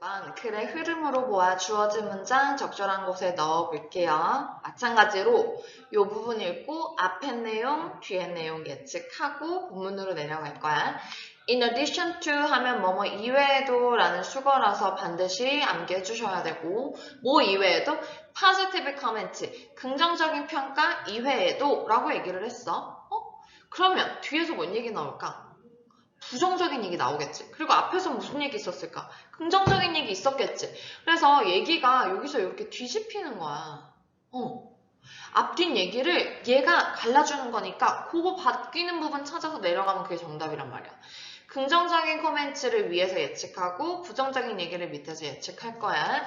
6번 글의 흐름으로 보아 주어진 문장 적절한 곳에 넣어 볼게요. 마찬가지로 이 부분 읽고 앞에 내용, 뒤에 내용 예측하고 본문으로 내려갈 거야. In addition to 하면 뭐뭐 이외에도 라는 수거라서 반드시 암기해 주셔야 되고 뭐 이외에도 positive comment, 긍정적인 평가 이외에도 라고 얘기를 했어. 어? 그러면 뒤에서 뭔 얘기 나올까? 부정적인 얘기 나오겠지. 그리고 앞에서 무슨 얘기 있었을까? 긍정적인 얘기 있었겠지. 그래서 얘기가 여기서 이렇게 뒤집히는 거야. 어. 앞뒷 얘기를 얘가 갈라주는 거니까 그거 바뀌는 부분 찾아서 내려가면 그게 정답이란 말이야. 긍정적인 코멘트를 위에서 예측하고 부정적인 얘기를 밑에서 예측할 거야.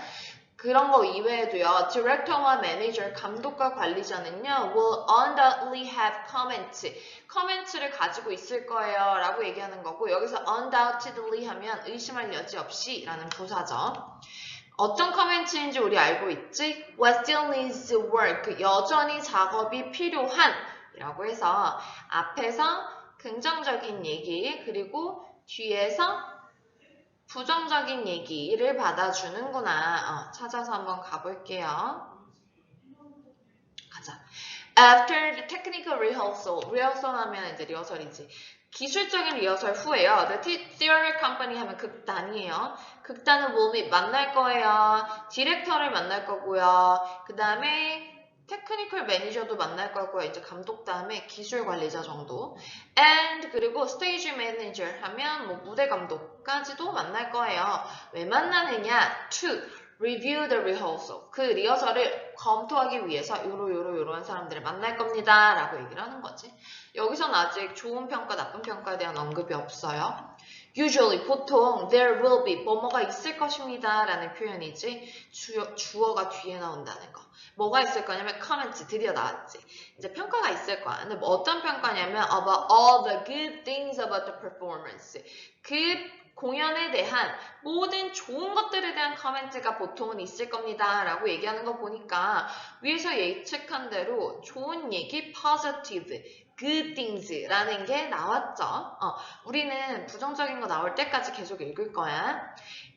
그런 거 이외에도요, 디렉터와 매니저, 감독과 관리자는요, will undoubtedly have comment. 커멘트를 가지고 있을 거예요. 라고 얘기하는 거고, 여기서 undoubtedly 하면 의심할 여지 없이 라는 부사죠. 어떤 커멘트인지 우리 알고 있지? What still needs work. 여전히 작업이 필요한. 이라고 해서 앞에서 긍정적인 얘기, 그리고 뒤에서 부정적인 얘기를 받아주는구나. 어, 찾아서 한번 가볼게요. 가자. After the technical rehearsal, rehearsal 하면 이제 리허설이지. 기술적인 리허설 후에요. The theater company 하면 극단이에요. 극단은 몸이 만날 거예요. 디렉터를 만날 거고요. 그 다음에 테크니컬 매니저도 만날 거고요. 이제 감독 다음에 기술 관리자 정도. And 그리고 스테이지 매니저 하면 뭐 무대 감독까지도 만날 거예요. 왜 만나느냐? To review the rehearsal. 그 리허설을 검토하기 위해서 요로 요로 요러한 사람들을 만날 겁니다. 라고 얘기를 하는 거지. 여기선 아직 좋은 평가, 나쁜 평가에 대한 언급이 없어요. Usually, 보통 there will be 뭐뭐가 있을 것입니다. 라는 표현이지 주어, 주어가 뒤에 나온다는 거. 뭐가 있을 거냐면 comment 드디어 나왔지. 이제 평가가 있을 거야. 근데 뭐 어떤 평가냐면 about all the good things about the performance. 그 공연에 대한 모든 좋은 것들에 대한 커멘트가 보통은 있을 겁니다. 라고 얘기하는 거 보니까 위에서 예측한 대로 좋은 얘기 positive, good things 라는 게 나왔죠. 어, 우리는 부정적인 거 나올 때까지 계속 읽을 거야.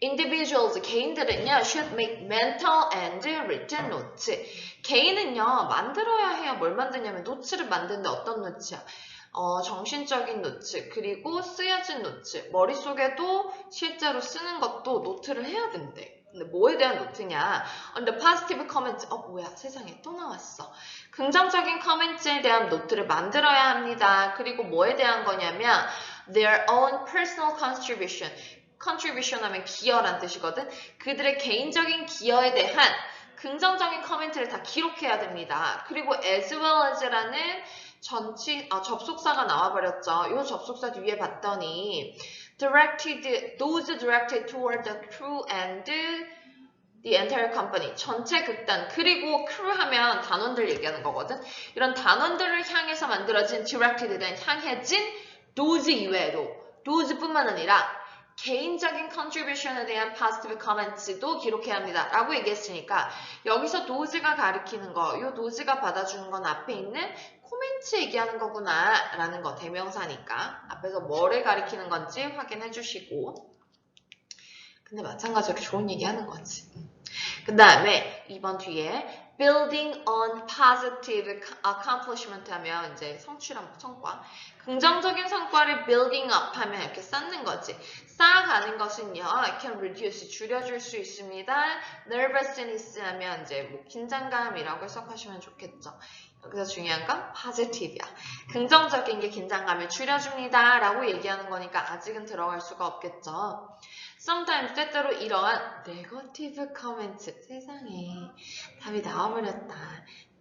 Individuals, 개인들은요, should make mental and written notes. 개인은요, 만들어야 해요. 뭘 만드냐면 노트를 만드는데 어떤 노트야? 어, 정신적인 노트, 그리고 쓰여진 노트, 머릿속에도 실제로 쓰는 것도 노트를 해야 된대. 근데 뭐에 대한 노트냐? 근데 positive comment, 어, 뭐야, 세상에 또 나왔어. 긍정적인 커멘트에 대한 노트를 만들어야 합니다. 그리고 뭐에 대한 거냐면, their own personal contribution. contribution 하면 기여란 뜻이거든. 그들의 개인적인 기여에 대한 긍정적인 커멘트를 다 기록해야 됩니다. 그리고 as well as라는 전치, 아, 접속사가 나와버렸죠. 이 접속사 뒤에 봤더니 directed, those directed toward the crew and the entire company. 전체 극단. 그리고 crew 하면 단원들 얘기하는 거거든. 이런 단원들을 향해서 만들어진 directed에 대한 향해진 those 이외에도 those뿐만 아니라 개인적인 contribution에 대한 positive comments도 기록해야 합니다. 라고 얘기했으니까 여기서 does가 가리키는 거, 이 does가 받아주는 건 앞에 있는 코멘트 얘기하는 거구나 라는 거 대명사니까 앞에서 뭐를 가리키는 건지 확인해 주시고. 근데 마찬가지로 좋은 얘기 하는 거지. 그 다음에 이번 뒤에 building on positive accomplishment 하면 이제 성취랑 성과. 긍정적인 성과를 building up 하면 이렇게 쌓는 거지. 쌓아가는 것은요 can reduce 줄여줄 수 있습니다. nervousness 하면 이제 뭐 긴장감이라고 해석하시면 좋겠죠 여기서 중요한 건 positive야. 긍정적인 게 긴장감을 줄여줍니다 라고 얘기하는 거니까 아직은 들어갈 수가 없겠죠. sometimes 때때로 이러한 negative comment 세상에. 답이 나와버렸다.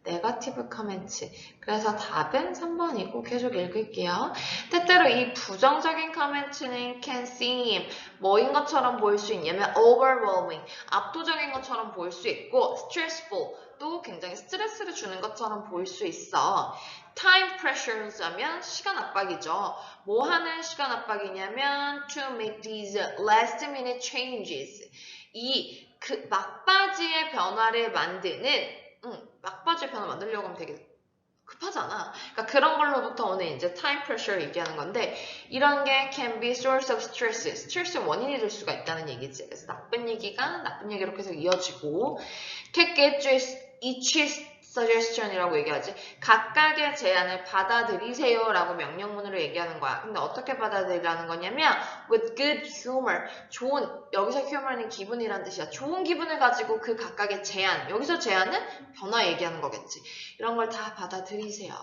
네거티브 커멘트. 그래서 답은 3번이고 계속 읽을게요. 때때로 이 부정적인 커멘트는 can seem 뭐인 것처럼 보일 수 있냐면 overwhelming 압도적인 것처럼 보일 수 있고 stressful 또 굉장히 스트레스를 주는 것처럼 보일 수 있어. time pressures 하면 시간 압박이죠. 뭐 하는 시간 압박이냐면 to make these last minute changes. 이 그 막바지의 변화를 만드는 응, 막바지의 변화 만들려고 하면 되게 급하잖아. 그러니까 그런 걸로부터 오늘 이제 time pressure 얘기하는 건데 이런 게 can be source of stress, 스트레스의 원인이 될 수가 있다는 얘기지. 그래서 나쁜 얘기가 나쁜 얘기로 계속 이어지고 take each suggestion이라고 얘기하지. 각각의 제안을 받아들이세요 라고 명령문으로 얘기하는 거야. 근데 어떻게 받아들이라는 거냐면 with good humor, 좋은 여기서 humor는 기분이란 뜻이야. 좋은 기분을 가지고 그 각각의 제안, 여기서 제안은 변화 얘기하는 거겠지. 이런 걸 다 받아들이세요.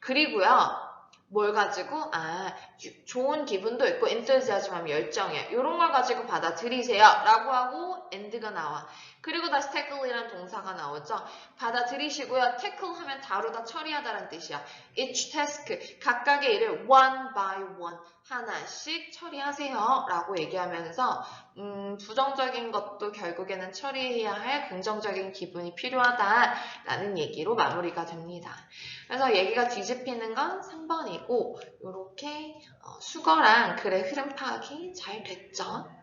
그리고요. 뭘 가지고 아 유- 좋은 기분도 있고 enthusiasm 열정이야 이런 걸 가지고 받아들이세요 라고 하고 end가 나와 그리고 다시 tackle이라는 동사가 나오죠. 받아들이시고요. tackle 하면 다루다 처리하다라는 뜻이야. Each task 각각의 일을 one by one 하나씩 처리하세요. 라고 얘기하면서 음, 부정적인 것도 결국에는 처리해야 할 긍정적인 기분이 필요하다라는 얘기로 마무리가 됩니다. 그래서 얘기가 뒤집히는 건 3번이고 이렇게 수거랑 글의 흐름 파악이 잘 됐죠.